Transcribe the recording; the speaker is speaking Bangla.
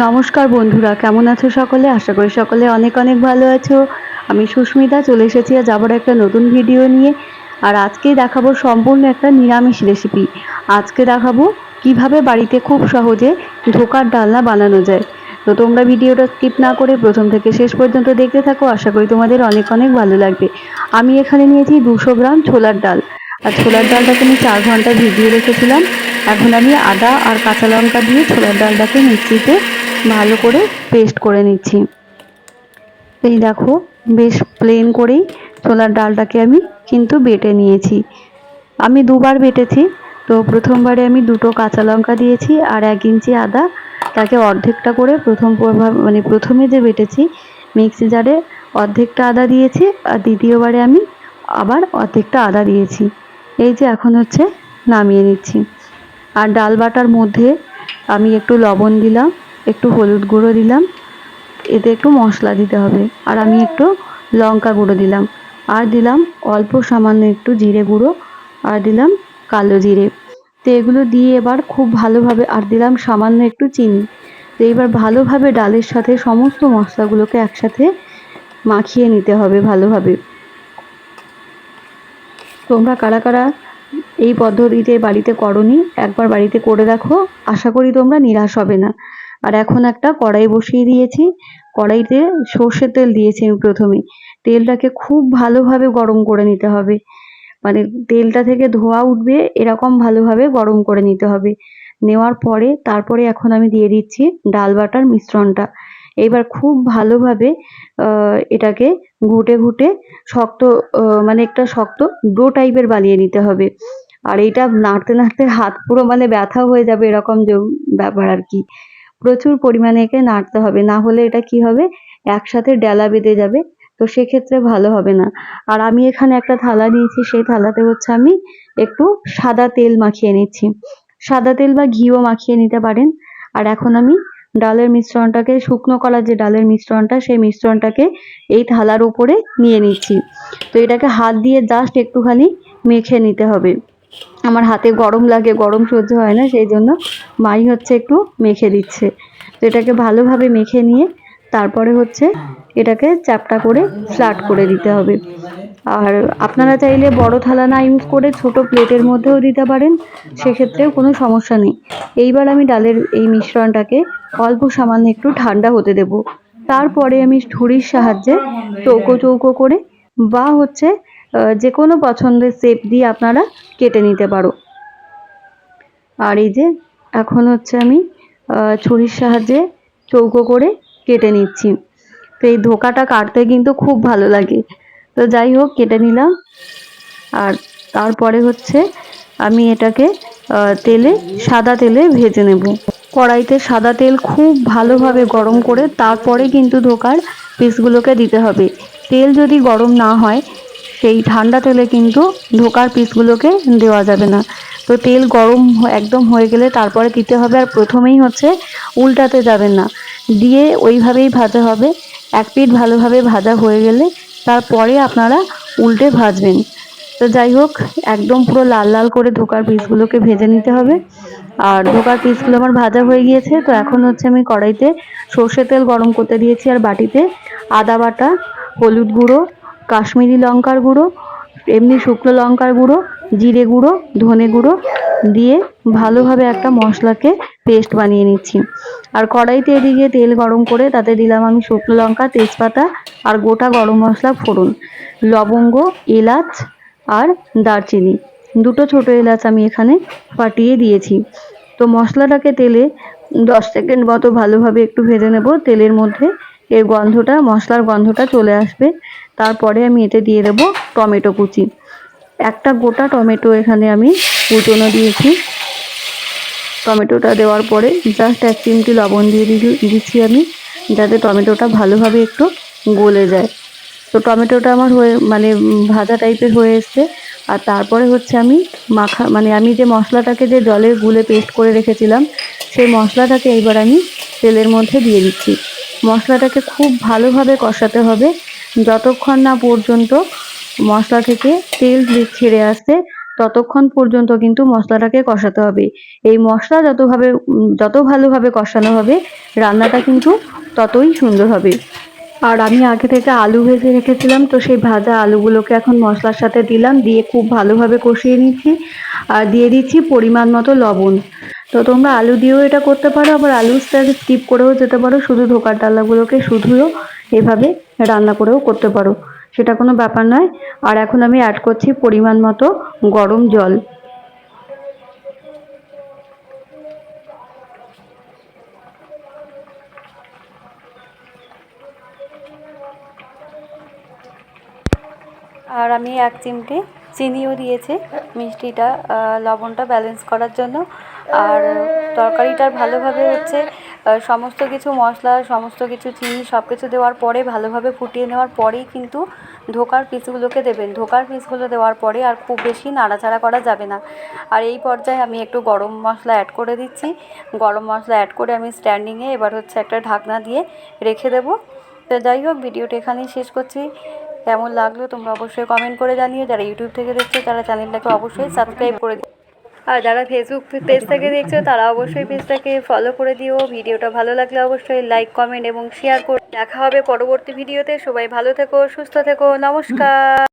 নমস্কার বন্ধুরা, কেমন আছো সকলে? আশা করি সকলে অনেক অনেক ভালো আছো। আমি সুস্মিতা, চলে এসেছি আজ আবার একটা নতুন ভিডিও নিয়ে। আর আজকে দেখাবো সম্পূর্ণ একটা নিরামিষ রেসিপি আজকে দেখাবো কীভাবে বাড়িতে খুব সহজে ধোকার ডালনা বানানো যায়। তো তোমরা ভিডিওটা স্কিপ না করে প্রথম থেকে শেষ পর্যন্ত দেখতে থাকো, আশা করি তোমাদের অনেক অনেক ভালো লাগবে। আমি এখানে নিয়েছি দুশো গ্রাম ছোলার ডাল। আর ছোলার ডালটাকে আমি চার ঘণ্টা ভিজিয়ে রেখেছিলাম। এখন আমি আদা আর কাঁচা লঙ্কা দিয়ে ছোলার ডালটাকে মিক্সিতে ভালো করে পেস্ট করে নিচ্ছি। এই দেখো, বেশ প্লেন করেই ছোলার ডালটাকে আমি কিন্তু বেটে নিয়েছি। আমি দুবার বেটেছি, তো প্রথমবারে আমি দুটো কাঁচা লঙ্কা দিয়েছি আর এক ইঞ্চি আদা। তাকে অর্ধেকটা করে প্রথম মানে প্রথমে যে বেটেছি, মিক্সি জারে অর্ধেকটা আদা দিয়েছি আর দ্বিতীয়বারে আমি আবার অর্ধেকটা আদা দিয়েছি। এই যে এখন হচ্ছে নামিয়ে নিচ্ছি। আর ডাল বাটার মধ্যে আমি একটু লবণ দিলাম। একটু হলুদ গুঁড়ো দিলাম। এতে একটু মশলা দিতে হবে। আর আমি একটু লঙ্কা গুঁড়ো দিলাম। আর দিলাম অল্প সামান্য একটু জিরে গুঁড়ো। আর দিলাম কালো জিরে। তো এগুলো দিয়ে এবার খুব ভালোভাবে আর দিলাম সামান্য একটু চিনি। তো এবার ভালোভাবে ডালের সাথে সমস্ত মশলাগুলোকে একসাথে মাখিয়ে নিতে হবে ভালোভাবে। তোমরা কারা কারা এই পদ্ধতিতে বাড়িতে করনি, একবার বাড়িতে করে দেখো। আশা করি তোমরা নিরাশ হবে না। আর এখন একটা কড়াই বসিয়ে দিয়েছি। কড়াইতে সর্ষের তেল দিয়েছি আমি প্রথমে। তেলটাকে খুব ভালোভাবে গরম করে নিতে হবে। মানে তেলটা থেকে ধোয়া উঠবে এরকম ভালোভাবে গরম করে নিতে হবে। নেওয়ার পরে তারপরে এখন আমি দিয়ে দিচ্ছি ডাল বাটার মিশ্রণটা। এবার খুব ভালোভাবে এটাকে ঘুটে ঘুটে শক্ত মানে একটা শক্ত ডো টাইপের বানিয়ে নিতে হবে। আর এটা নাড়তে নাড়তে হাত পুরো মানে ব্যথা হয়ে যাবে এরকম যে ব্যাপার আর কি। প্রচুর পরিমাণে একে নাড়তে হবে। না হলে এটা কি হবে? একসাথে ডেলা বেঁধে যাবে। তো সেক্ষেত্রে ভালো হবে না। আর আমি এখানে একটা থালা নিয়েছি। সেই থালাতে হচ্ছে আমি একটু সাদা তেল মাখিয়ে নিচ্ছি। সাদা তেল বা ঘিও মাখিয়ে নিতে পারেন। আর এখন আমি ডালের মিশ্রণটাকে, শুকনো করার যে ডালের মিশ্রণটা, সেই মিশ্রণটাকে এই থালার উপরে নিয়ে নিচ্ছি। তো এটাকে হাত দিয়ে জাস্ট একটুখানি মেখে নিতে হবে। আমার হাতে গরম লাগে, গরম সহ্য হয় না, সেই জন্য মাই হচ্ছে একটু মেখে দিচ্ছে। তো এটাকে ভালোভাবে মেখে নিয়ে তারপরে হচ্ছে এটাকে চ্যাপটা করে ফ্ল্যাট করে দিতে হবে। আর আপনারা চাইলে বড় থালা না ইউজ করে ছোট প্লেটের মধ্যেও দিতে পারেন, সেক্ষেত্রেও কোনো সমস্যা নেই। এইবার আমি ডালের এই মিশ্রণটাকে অল্প সামান্য একটু ঠান্ডা হতে দেব। তারপরে আমি ঝুড়ির সাহায্যে চৌকো চৌকো করে বা হচ্ছে যে কোনো পছন্দের শেপ দিয়ে আপনারা কেটে নিতে পারো। আর এই যে, এখন হচ্ছে আমি ছুরির সাহায্যে চৌকো করে কেটে নিচ্ছি। তো এই ধোকাটা কাটতে কিন্তু খুব ভালো লাগে। তো যাই হোক, কেটে নিলাম। আর তারপরে হচ্ছে আমি এটাকে তেলে, সাদা তেলে ভেজে নেব। কড়াইতে সাদা তেল খুব ভালোভাবে গরম করে তারপরে কিন্তু ধোকার পিসগুলোকে দিতে হবে। তেল যদি গরম না হয় সেই ঠান্ডা তেলে কিন্তু ধোকার পিসগুলোকে দেওয়া যাবে না। তো তেল গরম একদম হয়ে গেলে তারপরে দিতে হবে আর প্রথমেই হচ্ছে উল্টাতে যাবেন না। দিয়ে ওইভাবেই ভাজা হবে। এক পিঠ ভালোভাবে ভাজা হয়ে গেলে তারপরে আপনারা উল্টে ভাজবেন। তো যাই হোক, একদম পুরো লাল লাল করে ধোকার পিসগুলোকে ভেজে নিতে হবে। আর ধোকার পিসগুলো আমার ভাজা হয়ে গিয়েছে। তো এখন হচ্ছে আমি কড়াইতে সর্ষে তেল গরম করতে দিয়েছি আর বাটিতে আদা বাটা, হলুদ গুঁড়ো কাশ্মীরি লঙ্কার গুঁড়ো, এমনি শুকনো লঙ্কার গুঁড়ো, জিরে গুঁড়ো, ধনে গুঁড়ো দিয়ে ভালোভাবে একটা মশলাকে পেস্ট বানিয়ে নিচ্ছি। আর কড়াইতে এদিকে তেল গরম করে তাতে দিলাম আমি শুকনো লঙ্কা, তেজপাতা আর গোটা গরম মশলা ফোড়ন, লবঙ্গ, এলাচ আর দারচিনি। দুটো ছোট এলাচ আমি এখানে ফাটিয়ে দিয়েছি। তো মশলাটাকে তেলে দশ সেকেন্ড মতো ভালোভাবে একটু ভেজে নেব। তেলের মধ্যে এর গন্ধটা, মশলার গন্ধটা চলে আসবে। তারপরে আমি এতে দিয়ে দেব টমেটো কুচি। একটা গোটা টমেটো এখানে আমি কুচনো দিয়েছি। টমেটোটা দেওয়ার পরে জাস্ট এক চিমটি লবণ দিয়ে দিচ্ছি আমি, যাতে টমেটোটা ভালোভাবে একটু গলে যায়। তো টমেটোটা আমার হয়ে মানে ভাজা টাইপের হয়ে এসছে। আর তারপরে হচ্ছে আমি মাখা মানে আমি যে মশলাটাকে যে জলে গুলে পেস্ট করে রেখেছিলাম, সেই মশলাটাকে এইবার আমি তেলের মধ্যে দিয়ে দিচ্ছি। মশলাটাকে খুব ভালোভাবে কষাতে হবে। যতক্ষণ না পর্যন্ত মশলা থেকে তেল ছেড়ে আসছে, ততক্ষণ পর্যন্ত কিন্তু মশলাটাকে কষাতে হবে। এই মশলা যতভাবে যত ভালোভাবে কষানো হবে, রান্নাটা কিন্তু ততই সুন্দর হবে। আর আমি আগে থেকে আলু ভেজে রেখেছিলাম, তো সেই ভাজা আলুগুলোকে এখন মশলার সাথে দিলাম, দিয়ে খুব ভালোভাবে কষিয়ে নিচ্ছি। আর দিয়ে দিচ্ছি পরিমাণ মতো লবণ। তো তোমরা আলু দিয়েও এটা করতে পারো, আবার আলু স্কিপ করেও যেতে পারো, শুধু ধোকার ডালাগুলোকে শুধুও এভাবে রান্না করেও করতে পারো। সেটা কোনো ব্যাপার নয়। আর এখন আমি অ্যাড করছি পরিমাণ মতো গরম জল। আর আমি এক চিমটি চিনিও দিয়েছি মিষ্টিটা লবণটা ব্যালেন্স করার জন্য। আর তরকারিটার ভালোভাবে হচ্ছে সমস্ত কিছু মশলা, সমস্ত কিছু চিনি সব কিছু দেওয়ার পরে, ভালোভাবে ফুটিয়ে নেওয়ার পরেই কিন্তু ধোকার পিসগুলোকে দেবেন। ধোকার পিসগুলো দেওয়ার পরে আর খুব বেশি নাড়াচাড়া করা যাবে না। আর এই পর্যায়ে আমি একটু গরম মশলা অ্যাড করে দিচ্ছি। গরম মশলা অ্যাড করে আমি স্ট্যান্ডিংয়ে এবার হচ্ছে একটা ঢাকনা দিয়ে রেখে দেবো। তো যাই হোক, ভিডিওটা এখানেই শেষ করছি। কেমন লাগল তোমরা অবশ্যই কমেন্ট করে জানিও। যারা ইউটিউব থেকে দেখছ, তারা চ্যানেলটাকে অবশ্যই সাবস্ক্রাইব করে দিও। আর যারা ফেসবুক পেজ থেকে দেখছ, তারা অবশ্যই পেজটাকে ফলো করে দিও। ভিডিওটা ভালো লাগলে অবশ্যই লাইক কমেন্ট এবং শেয়ার করে। দেখা হবে পরবর্তী ভিডিওতে। সবাই ভালো থেকো, সুস্থ থেকো। নমস্কার।